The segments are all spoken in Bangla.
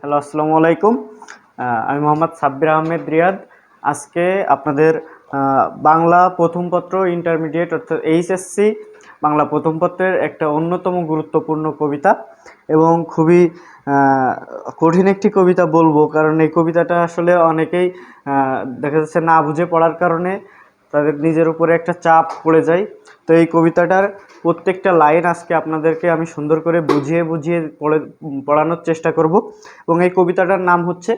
হ্যালো, আসসালামু আলাইকুম। আমি মোহাম্মদ সাব্বির আহমেদ রিয়াদ। আজকে আপনাদের বাংলা প্রথম পত্র ইন্টারমিডিয়েট অর্থাৎ এইচএসসি বাংলা প্রথম পত্রের একটা অন্যতম গুরুত্বপূর্ণ কবিতা এবং খুবই কঠিন একটি কবিতা বলব, কারণ এই কবিতাটা আসলে অনেকেই দেখা যাচ্ছে না বুঝে পড়ার কারণে তাদের নিজের উপরে একটা চাপ পড়ে যায়। তো এই কবিতাটার প্রত্যেকটা লাইন আজকে আপনাদেরকে আমি সুন্দর করে বুঝিয়ে বুঝিয়ে পড়ে, পড়ানোর চেষ্টা করব। এবং এই কবিতাটার নাম হচ্ছে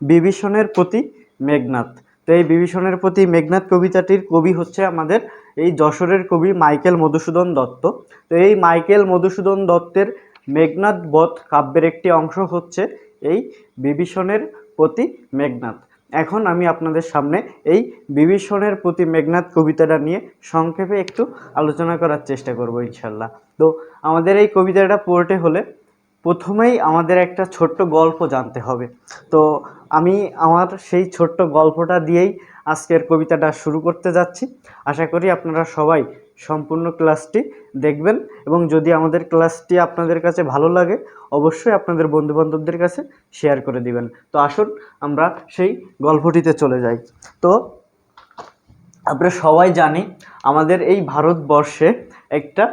বিভীষণের প্রতি মেঘনাথ তো এই বিভীষণের প্রতি মেঘনাথ কবিতাটির কবি হচ্ছে আমাদের এই যশোরের কবি মাইকেল মধুসূদন দত্ত। তো এই মাইকেল মধুসূদন দত্তের মেঘনাথ বধ কাব্যের একটি অংশ হচ্ছে এই বিভীষণের প্রতি মেঘনাথ এখন আমি আপনাদের সামনে এই বিভীষণের প্রতি মেঘনাথ কবিতাটা নিয়ে সংক্ষেপে একটু আলোচনা করার চেষ্টা করব ইনশাল্লাহ। তো আমাদের এই কবিতাটা পড়তে হলে প্রথমেই আমাদের একটা ছোট্ট গল্প জানতে হবে। তো আমি আমার সেই ছোট্ট গল্পটা দিয়েই আজকের কবিতাটা শুরু করতে যাচ্ছি। আশা করি আপনারা সবাই সম্পূর্ণ ক্লাসটি দেখবেন এবং যদি আমাদের ক্লাসটি আপনাদের কাছে ভালো লাগে, অবশ্যই আপনাদের বন্ধুবান্ধবদের কাছে শেয়ার করে দিবেন। তো আসুন, আমরা সেই গল্পটিতে চলে যাই। তো, আমরা সবাই জানি আমাদের এই ভারতবর্ষে একটা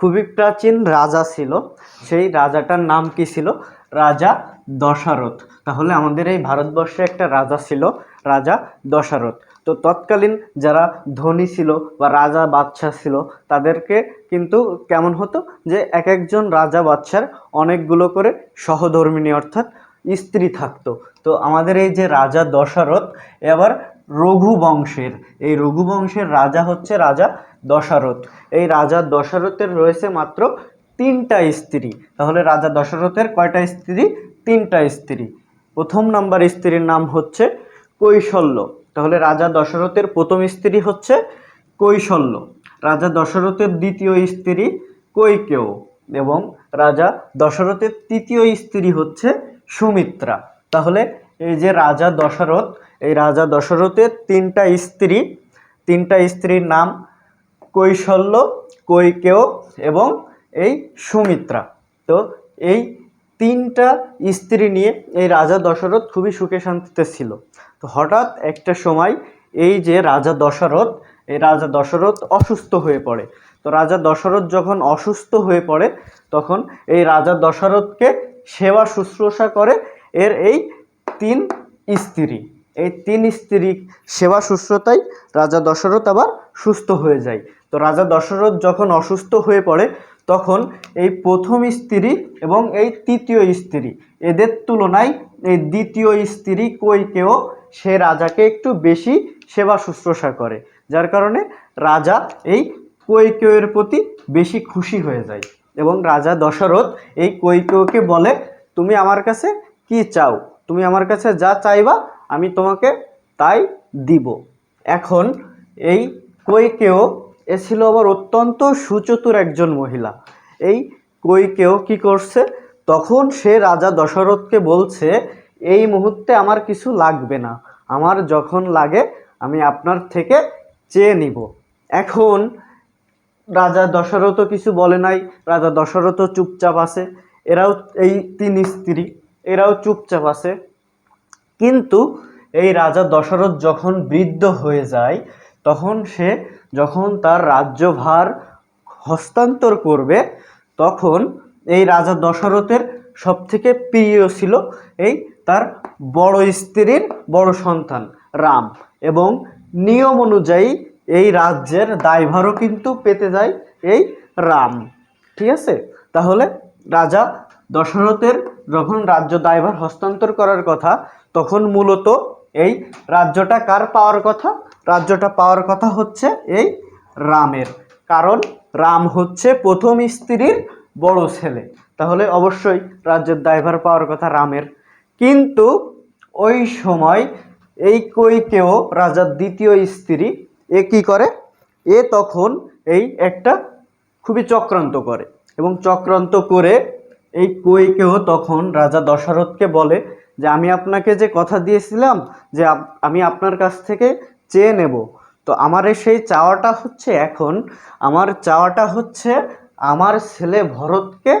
খুবই প্রাচীন রাজা ছিল। সেই রাজাটার নাম কি ছিল? রাজা দশারথ। তাহলে আমাদের এই ভারতবর্ষে একটা রাজা ছিল, রাজা দশারথ। তো তৎকালীন যারা ধনী ছিল বা রাজা বাদশাহ ছিল, তাদেরকে কিন্তু কেমন হতো যে এক একজন রাজা বাদশার অনেকগুলো করে সহধর্মিণী অর্থাৎ স্ত্রী থাকতো। তো আমাদের এই যে রাজা দশরথ, এবার রঘু বংশের, এই রঘু বংশের রাজা হচ্ছে রাজা দশরথ। এই রাজা দশরথের রয়েছে মাত্র তিনটা স্ত্রী। তাহলে রাজা দশরথের কয়টা স্ত্রী? তিনটা স্ত্রী। প্রথম নাম্বার স্ত্রীর নাম হচ্ছে কৈশল্য। তাহলে রাজা দশরথের প্রথম স্ত্রী হচ্ছে কৈশল্য। রাজা দশরথের দ্বিতীয় স্ত্রী কৈকেয় এবং রাজা দশরথের তৃতীয় স্ত্রী হচ্ছে সুমিত্রা। তাহলে এই যে রাজা দশরথ, এই রাজা দশরথের তিনটা স্ত্রী, তিনটা স্ত্রীর নাম কৈশল্য, কৈকেয় এবং এই সুমিত্রা। তো এই তিনটা স্ত্রী নিয়ে এই রাজা দশরথ খুবই সুখে শান্তিতে ছিল। তো হঠাৎ একটা সময় এই যে রাজা দশরথ, এই রাজা দশরথ অসুস্থ হয়ে পড়ে। তো রাজা দশরথ যখন অসুস্থ হয়ে পড়ে, তখন এই রাজা দশরথকে সেবা শুশ্রূষা করে এর এই তিন স্ত্রী। এই তিন স্ত্রী সেবা শুশ্রূষায় রাজা দশরথ আবার সুস্থ হয়ে যায়। তো রাজা দশরথ যখন অসুস্থ হয়ে পড়ে, তখন এই প্রথম স্ত্রী এবং এই তৃতীয় স্ত্রী, এদের তুলনায় এই দ্বিতীয় স্ত্রী কৈকেও সে রাজাকে একটু বেশি সেবা শুশ্রূষা করে, যার কারণে রাজা এই কৈকেয়ের প্রতি বেশি খুশি হয়ে যায় এবং রাজা দশরথ এই কৈকেয়কে বলে, তুমি আমার কাছে কি চাও? তুমি আমার কাছে যা চাইবা, আমি তোমাকে তাই দিব। এখন এই কৈকেয়, এ ছিল আবার অত্যন্ত সুচতুর একজন মহিলা। এই কৈকেয় কি করছে? তখন সে রাজা দশরথকে বলছে এই মুহূর্তে আমার কিছু লাগবে না। আমার যখন লাগে, আমি আপনার থেকে চেয়ে নিব। এখন রাজা দশরথও কিছু বলে নাই। রাজা দশরথও চুপচাপ আছে। এরাও এই তিন স্ত্রী, এরাও চুপচাপ আছে। কিন্তু এই রাজা দশরথ যখন বৃদ্ধ হয়ে যায়, তখন সে যখন তার রাজ্যভার হস্তান্তর করবে, তখন এই রাজা দশরথের সবথেকে প্রিয় ছিল এই তার বড় স্ত্রীর বড় সন্তান রাম। এবং নিয়ম অনুযায়ী এই রাজ্যের দায়ভারও কিন্তু পেতে যায় এই রাম। ঠিক আছে? তাহলে রাজা দশরথের যখন রাজ্য দায়ভার হস্তান্তর করার কথা, তখন মূলত এই রাজ্যটা কার পাওয়ার কথা? রাজ্যটা পাওয়ার কথা হচ্ছে এই রামের। কারণ রাম হচ্ছে প্রথম স্ত্রীর বড় ছেলে। তাহলে অবশ্যই রাজ্যের দায়ভার পাওয়ার কথা রামের। কিন্তু ওই সময় এই কৈকেও রাজার দ্বিতীয় স্ত্রী, এ কি করে? এ তখন এই একটা খুবই চক্রান্ত করে এবং চক্রান্ত করে এই কৈকেও তখন রাজা দশরথকে বলে যে, আমি আপনাকে যে কথা দিয়েছিলাম যে আমি আপনার কাছ থেকে চেয়ে নেব, তো আমার সেই চাওয়াটা হচ্ছে এখন, আমার চাওয়াটা হচ্ছে আমার ছেলে ভরতকে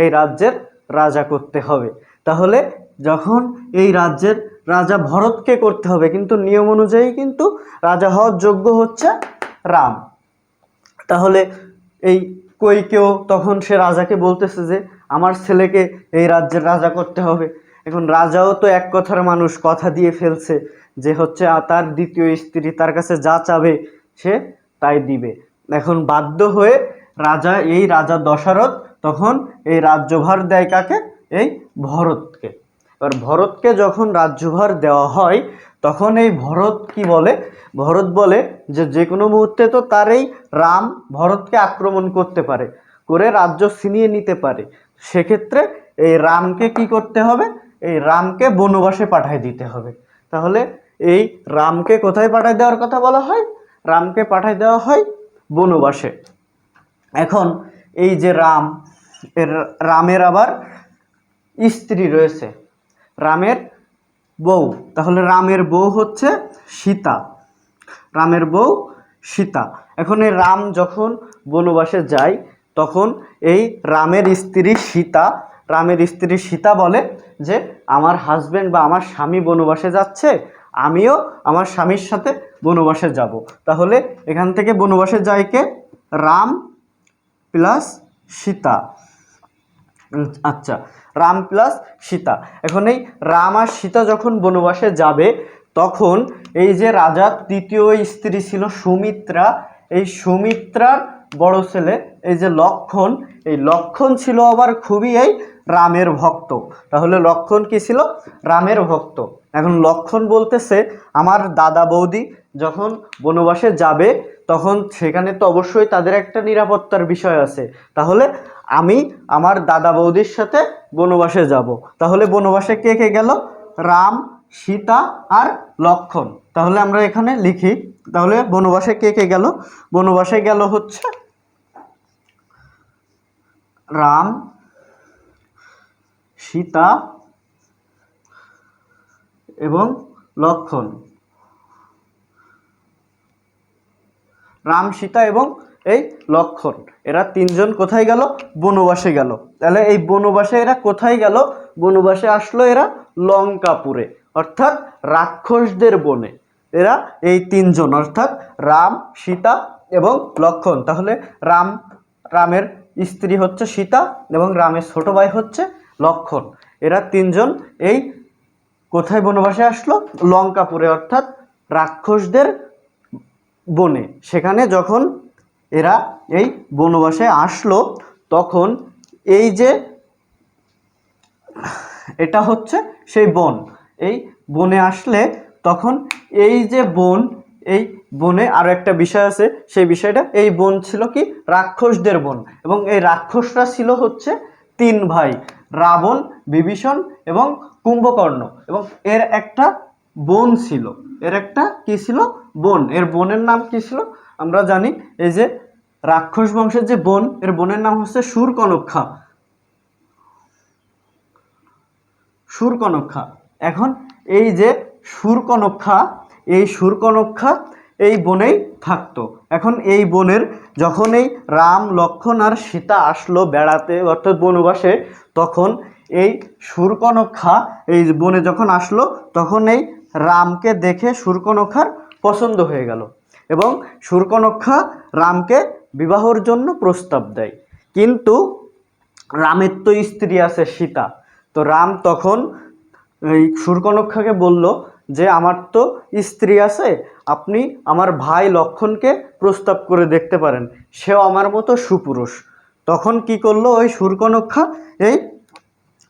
এই রাজ্যের রাজা করতে হবে। তাহলে যখন এই রাজ্যের রাজা ভরতকে করতে হবে, কিন্তু নিয়ম অনুযায়ী কিন্তু রাজা হওয়ার যোগ্য হচ্ছে রাম। তাহলে এই কেউ তখন সে রাজাকে বলতেছে যে, আমার ছেলেকে এই রাজ্যের রাজা করতে হবে। এখন রাজাও তো এক কথার মানুষ, কথা দিয়ে ফেলছে যে হচ্ছে তার দ্বিতীয় স্ত্রী তার কাছে যা চাবে সে তাই দিবে। এখন বাধ্য হয়ে রাজা, এই রাজা দশরথ তখন এই রাজ্যভার দেয় কাকে? এই ভরতকে। এবার ভরতকে যখন রাজ্যভার দেওয়া হয়, তখন এই ভরত কি বলে? ভরত বলে যে যে কোনো মুহূর্তে তো তার এই রাম ভরতকে আক্রমণ করতে পারে, করে রাজ্য ছিনিয়ে নিতে পারে। সেক্ষেত্রে এই রামকে কি করতে হবে? এই রামকে বনবাসে পাঠায় দিতে হবে। তাহলে এই রামকে কোথায় পাঠায় দেওয়ার কথা বলা হয়? রামকে পাঠায় দেওয়া হয় বনবাসে। এখন এই যে রাম, এর রামের আবার স্ত্রী রয়েছে। রামের বউ। তাহলে রামের বউ হচ্ছে সীতা। রামের বউ সীতা। এখন এই রাম যখন বনবাসে যায়, তখন এই রামের স্ত্রী সীতা, রামের স্ত্রী সীতা বলে যে, আমার হাজব্যান্ড বা আমার স্বামী বনবাসে যাচ্ছে, আমিও আমার স্বামীর সাথে বনবাসে যাব। তাহলে এখান থেকে বনবাসে যায় কে? রাম প্লাস সীতা। আচ্ছা। রাম প্লাস সীতা। এখন এই রাম আর সীতা যখন বনবাসে যাবে, তখন এই যে রাজার তৃতীয় স্ত্রী ছিল সুমিত্রা, এই সুমিত্রার বড় ছেলে, এই যে লক্ষণ, এই লক্ষণ ছিল আবার খুবই এই রামের ভক্ত। তাহলে লক্ষণ কি ছিল? রামের ভক্ত। এখন লক্ষণ বলতেছে, আমার দাদা বৌদি যখন বনবাসে যাবে তখন সেখানে তো অবশ্যই তাদের একটা নিরাপত্তার বিষয় আছে। তাহলে আমি আমার দাদা বৌদির সাথে বনবাসে যাব। তাহলে বনবাসে কে কে গেল? রাম, সীতা আর লক্ষণ। তাহলে আমরা এখানে লিখি। তাহলে বনবাসে কে কে গেল? বনবাসে গেল হচ্ছে রাম, সীতা এবং লক্ষণ। রাম, সীতা এবং এই লক্ষণ। এরা তিনজন কোথায় গেল? বনবাসে গেল। তাহলে এই বনবাসে এরা কোথায় গেল? বনবাসে আসলো এরা লঙ্কাপুরে, অর্থাৎ রাক্ষসদের বনে। এরা এই তিনজন, অর্থাৎ রাম, সীতা এবং লক্ষণ। তাহলে রাম, রামের স্ত্রী হচ্ছে সীতা এবং রামের ছোট ভাই হচ্ছে লক্ষণ। এরা তিনজন এই কোথায় বনবাসে আসলো? লঙ্কাপুরে, অর্থাৎ রাক্ষসদের বনে। সেখানে যখন এরা এই বনবাসে আসলো, তখন এই যে এটা হচ্ছে সেই বন। এই বনে আসলে তখন এই যে বন, এই বনে আরও একটা বিষয় আছে, সেই বিষয়টা এই বন ছিল কি রাক্ষসদের বন। এবং এই রাক্ষসরা ছিল হচ্ছে তিন ভাই, রাবণ, বিভীষণ এবং কুম্ভকর্ণ। এবং এর একটা বোন ছিল। এর একটা কি ছিল? বোন, এর বোনের নাম কি ছিল? আমরা জানি এই যে রাক্ষস বংশের যে বোন, এর বোনের নাম হচ্ছে সুরকনক্ষা সুরকনক্ষা এখন এই যে সুরকনক্ষা এই সুরকনক্ষা এই বনেই থাকতো। এখন এই বনের যখন এই রাম, লক্ষণ আর সীতা আসলো বেড়াতে, অর্থাৎ বনবাসে, তখন এই সুরকনক্ষা এই বনে যখন আসলো, তখন এই রামকে দেখে সুরকনক্ষার পছন্দ হয়ে গেল। এবং সুরকনক্ষা রামকে বিবাহর জন্য প্রস্তাব দেয়। কিন্তু রামের তো স্ত্রী আছে সীতা। তো রাম তখন এই সুরকনক্ষাকে বলল যে, আমার তো স্ত্রী আছে, আপনি আমার ভাই লক্ষণকে প্রস্তাব করে দেখতে পারেন। সেও আমার মতো সুপুরুষ। তখন কি করল ওই সুরকনক্ষা এই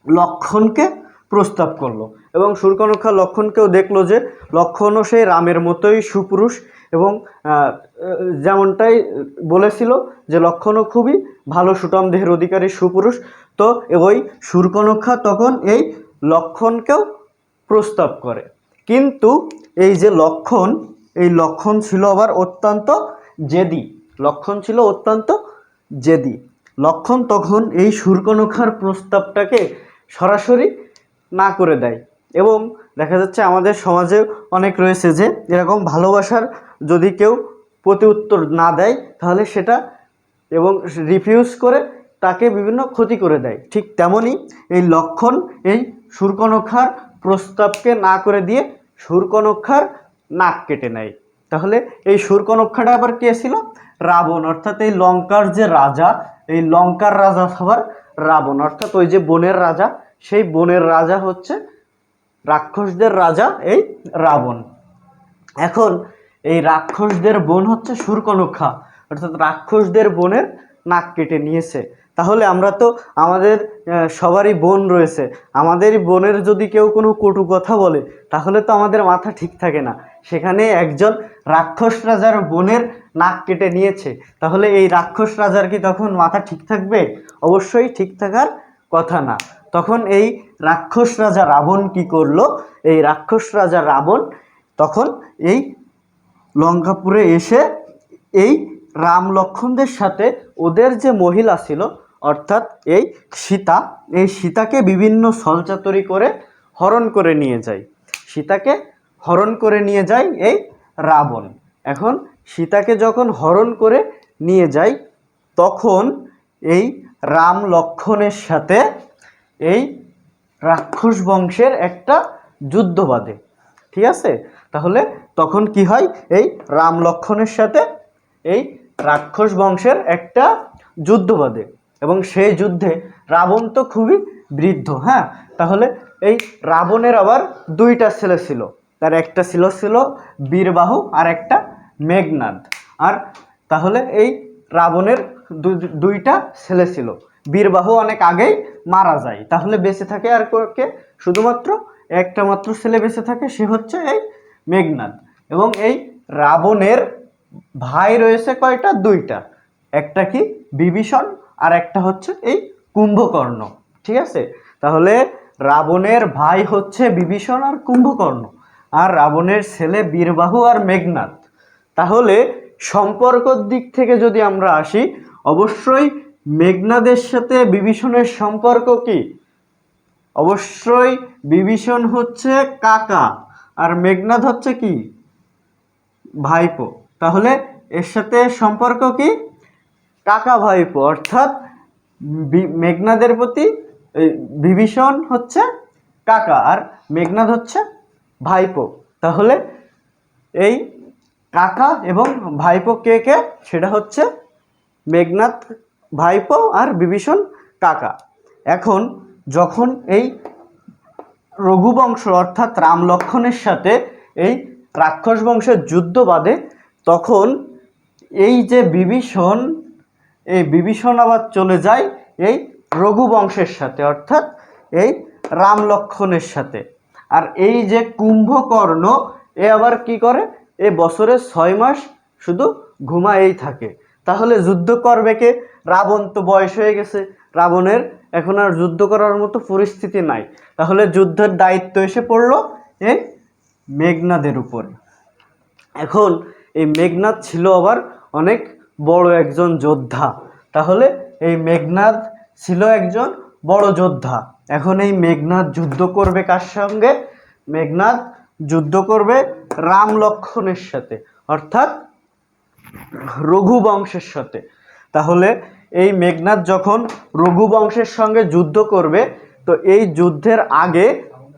লক্ষণকে প্রস্তাব করল। এবং সুরকনক্ষা লক্ষণকেও দেখল যে লক্ষণও সেই রামের মতোই সুপুরুষ এবং যেমনটাই বলেছিল যে লক্ষণও খুবই ভালো সুটম দেহের অধিকারী সুপুরুষ, তো ওই সুরকনক্ষা তখন এই লক্ষণকেও প্রস্তাব করে। কিন্তু এই যে লক্ষণ, এই লক্ষণ ছিল আবার অত্যন্ত জেদি। লক্ষণ ছিল অত্যন্ত জেদি। লক্ষণ তখন এই সুরকনখার প্রস্তাবটাকে সরাসরি না করে দেয়। এবং দেখা যাচ্ছে আমাদের সমাজে অনেক রয়েছে যে এরকম ভালোবাসার যদি কেউ প্রতি উত্তর না দেয়, তাহলে সেটা এবং রিফিউজ করে তাকে বিভিন্ন ক্ষতি করে দেয়। ঠিক তেমনই এই লক্ষণ, এই সুরকনক্ষার প্রস্তাবকে না করে দিয়ে সুরকনক্ষার নাক কেটে নেয়। তাহলে এই সুরকনক্ষাটা আবার কে ছিল? রাবণ। অর্থাৎ এই লঙ্কার যে রাজা, এই লঙ্কার রাজা সবার রাবণ। অর্থাৎ ওই যে বনের রাজা, সেই বনের রাজা হচ্ছে রাক্ষসদের রাজা এই রাবণ। এখন এই রাক্ষসদের বোন হচ্ছে সুরকনক্ষা অর্থাৎ রাক্ষসদের বোনের নাক কেটে নিয়েছে। তাহলে আমরা তো আমাদের সবারই বোন রয়েছে। আমাদের বোনের যদি কেউ কোনো কটু কথা বলে, তাহলে তো আমাদের মাথা ঠিক থাকে না। সেখানে একজন রাক্ষস রাজার বোনের নাক কেটে নিয়েছে। তাহলে এই রাক্ষস রাজার কি তখন মাথা ঠিক থাকবে? অবশ্যই ঠিক থাকার কথা না। তখন এই রাক্ষস রাজা রাবণ কি করল? এই রাক্ষস রাজা রাবণ তখন এই লঙ্কাপুরে এসে এই রাম লক্ষণদের সাথে ওদের যে মহিলা ছিল, অর্থাৎ এই সীতা, এই সীতাকে বিভিন্ন ছলচাতুরি করে হরণ করে নিয়ে যায়। সীতাকে হরণ করে নিয়ে যায় এই রাবণ। এখন সীতাকে যখন হরণ করে নিয়ে যায়, তখন এই রাম লক্ষণের সাথে এই রাক্ষস বংশের একটা যুদ্ধ বাঁধে। ঠিক আছে? তাহলে তখন কি হয়? এই রাম লক্ষণের সাথে এই রাক্ষস বংশের একটা যুদ্ধ বাঁধে এবং সেই যুদ্ধে রাবণ তো খুবই বৃদ্ধ হ্যাঁ? তাহলে এই রাবণের আবার দুইটা ছেলে ছিল। তার একটা ছিল ছিল বীরবাহু আর একটা মেঘনাদ। আর তাহলে এই রাবণের দুইটা ছেলে ছিল। বীরবাহু অনেক আগেই মারা যায়। তাহলে বেঁচে থাকে আর কে? শুধুমাত্র একটা মাত্র ছেলে বেঁচে থাকে, সে হচ্ছে এই মেঘনাদ। এবং এই রাবণের ভাই রয়েছে কয়টা? দুইটা। একটা কি বিভীষণ, আর একটা হচ্ছে এই কুম্ভকর্ণ। ঠিক আছে? তাহলে রাবণের ভাই হচ্ছে বিভীষণ আর কুম্ভকর্ণ, আর রাবণের ছেলে বীরবাহু আর মেঘনাদ। তাহলে সম্পর্কর দিক থেকে যদি আমরা আসি, অবশ্যই মেঘনাদের সাথে বিভীষণের সম্পর্ক কি? অবশ্যই বিভীষণ হচ্ছে কাকা, আর মেঘনাদ হচ্ছে কি? ভাইপো। তাহলে এর সাথে সম্পর্ক কি? কাকা ভাইপো, অর্থাৎ মেঘনাদের প্রতি বিভীষণ হচ্ছে কাকা, আর মেঘনাদ হচ্ছে ভাইপো। তাহলে এই কাকা এবং ভাইপো কে কে? সেটা হচ্ছে মেঘনাথ ভাইপো আর বিভীষণ কাকা। এখন যখন এই রঘুবংশ অর্থাৎ রাম লক্ষণের সাথে এই রাক্ষস বংশের যুদ্ধ বাঁধে, তখন এই যে বিভীষণ, এই বিভীষণ আবার চলে যায় এই রঘুবংশের সাথে, অর্থাৎ এই রাম লক্ষণের সাথে। আর এই যে কুম্ভকর্ণ, এ আবার কি করে? এ বছরে ছয় মাস শুধু ঘুমায়েই থাকে। তাহলে যুদ্ধ করবে কে? রাবণ তো বয়স হয়ে গেছে, রাবণের এখন আর যুদ্ধ করার মতো পরিস্থিতি নাই। তাহলে যুদ্ধের দায়িত্ব এসে পড়ল এই মেঘনাদের উপরে। এখন এই মেঘনাদ ছিল আবার অনেক বড় একজন যোদ্ধা। তাহলে এই মেঘনাদ ছিল একজন বড় যোদ্ধা। এখন এই মেঘনাদ যুদ্ধ করবে কার সঙ্গে? মেঘনাদ যুদ্ধ করবে রাম লক্ষণের সাথে, অর্থাৎ রঘুবংশের সাথে। তাহলে এই মেঘনাদ যখন রঘুবংশের সঙ্গে যুদ্ধ করবে, তো এই যুদ্ধের আগে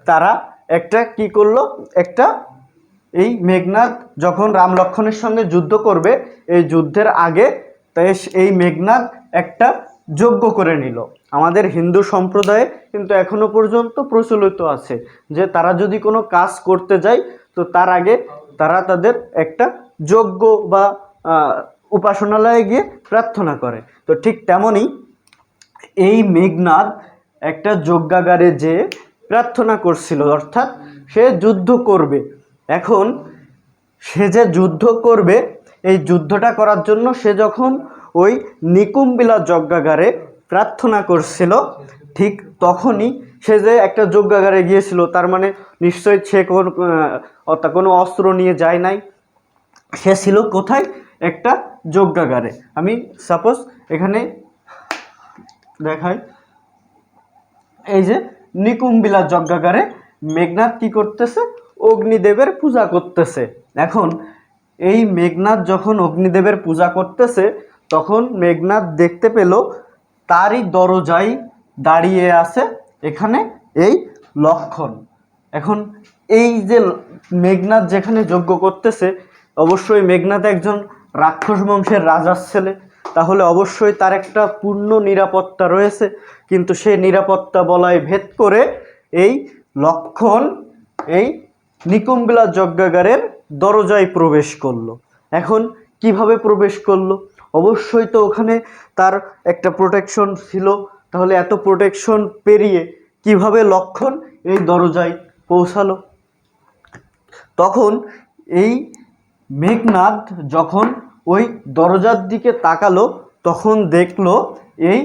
তারা একটা কি করল? একটা এই মেঘনাদ যখন রাম লক্ষণের সঙ্গে যুদ্ধ করবে, এই যুদ্ধের আগে তাই এই মেঘনাদ একটা যজ্ঞ করে নিল। আমাদের হিন্দু সম্প্রদায়ে কিন্তু এখনও পর্যন্ত প্রচলিত আছে যে তারা যদি কোনো কাজ করতে যায়, তো তার আগে তারা তাদের একটা যজ্ঞ বা উপাসনালয়ে গিয়ে প্রার্থনা করে। তো ঠিক তেমনই এই মেঘনাদ একটা যজ্ঞাগারে যে প্রার্থনা করছিল, অর্থাৎ সে যুদ্ধ করবে। এখন সে যে যুদ্ধ করবে, এই যুদ্ধটা করার জন্য সে যখন ওই নিকুম্বিলা যজ্ঞাগারে প্রার্থনা করছিল, ঠিক তখনই সে যে একটা যজ্ঞাগারে গিয়েছিল, তার মানে নিশ্চয়ই সে কোন কোনো অস্ত্র নিয়ে যায় নাই। সে ছিল কোথায়? একটা যজ্ঞাগারে। আমি সাপোজ এখানে দেখাই, এই যে নিকুম্বিলা যজ্ঞাগারে মেঘনাথ কি করতেছে? অগ্নিদেবের পূজা করতেছে। এখন এই মেঘনাথ যখন অগ্নিদেবের পূজা করতেছে, তখন মেঘনাথ দেখতে পেল তারই দরজায় দাঁড়িয়ে আছে এখানে এই লক্ষণ। এখন এই যে মেঘনাথ যেখানে যজ্ঞ করতেছে, অবশ্যই মেঘনাথ একজন রাক্ষস বংশের রাজার ছেলে। তাহলে অবশ্যই তার একটা পূর্ণ নিরাপত্তা রয়েছে। কিন্তু সেই নিরাপত্তা বলয় ভেদ করে এই লক্ষণ, এই নিকুম্বিলা যজ্ঞাগারের দরজায় প্রবেশ করল। এখন কীভাবে প্রবেশ করল? অবশ্যই তো ওখানে তার একটা প্রোটেকশন ছিল। তাহলে এত প্রোটেকশন পেরিয়ে কীভাবে লক্ষণ এই দরজায় পৌঁছালো? তখন এই মেঘনাদ যখন ওই দরজার দিকে তাকালো, তখন দেখল এই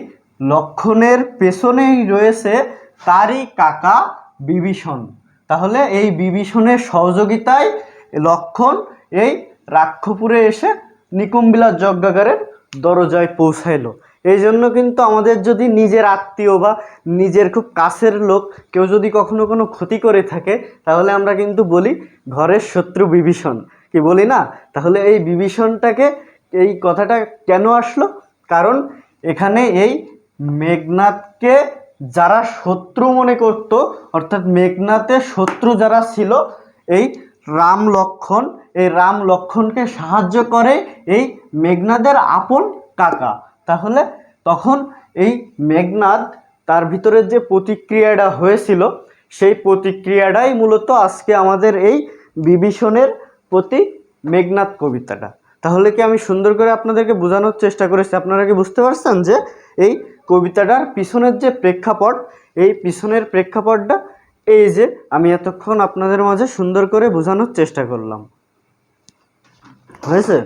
লক্ষণের পেছনেই রয়েছে তারই কাকা বিভীষণ। তাহলে এই বিভীষণের সহযোগিতায় লক্ষণ এই রাক্ষপুরে এসে নিকুম্বিলা যজ্ঞাগারের দরজায় পৌঁছাইলো। এই জন্য কিন্তু আমাদের যদি নিজের আত্মীয় বা নিজের খুব কাছের লোক কেউ যদি কখনো কোনো ক্ষতি করে থাকে, তাহলে আমরা কিন্তু বলি ঘরের শত্রু বিভীষণ। কি বলি না? তাহলে এই বিভীষণটাকে এই কথাটা কেন আসলো? কারণ এখানে এই মেঘনাথকে যারা শত্রু মনে করত, অর্থাৎ মেঘনাথের শত্রু যারা ছিল, এই রাম লক্ষণ, এই রাম লক্ষণকে সাহায্য করে এই মেঘনাদের আপন কাকা। তাহলে তখন এই মেঘনাদ তার ভিতরে যে প্রতিক্রিয়াটা হয়েছিল, সেই প্রতিক্রিয়াটাই মূলত আজকে আমাদের এই বিভীষণের প্রতি মেঘনাথ কবিতাটা। তাহলে কি আমি সুন্দর করে আপনাদেরকে বোঝানোর চেষ্টা করেছি? আপনারা কি বুঝতে পারছেন যে এই কবিতাটার পিছনের যে প্রেক্ষাপট, এই পিছনের প্রেক্ষাপটটা, এই যে আমি এতক্ষণ আপনাদের মাঝে সুন্দর করে বোঝানোর চেষ্টা করলাম। হয়েছে?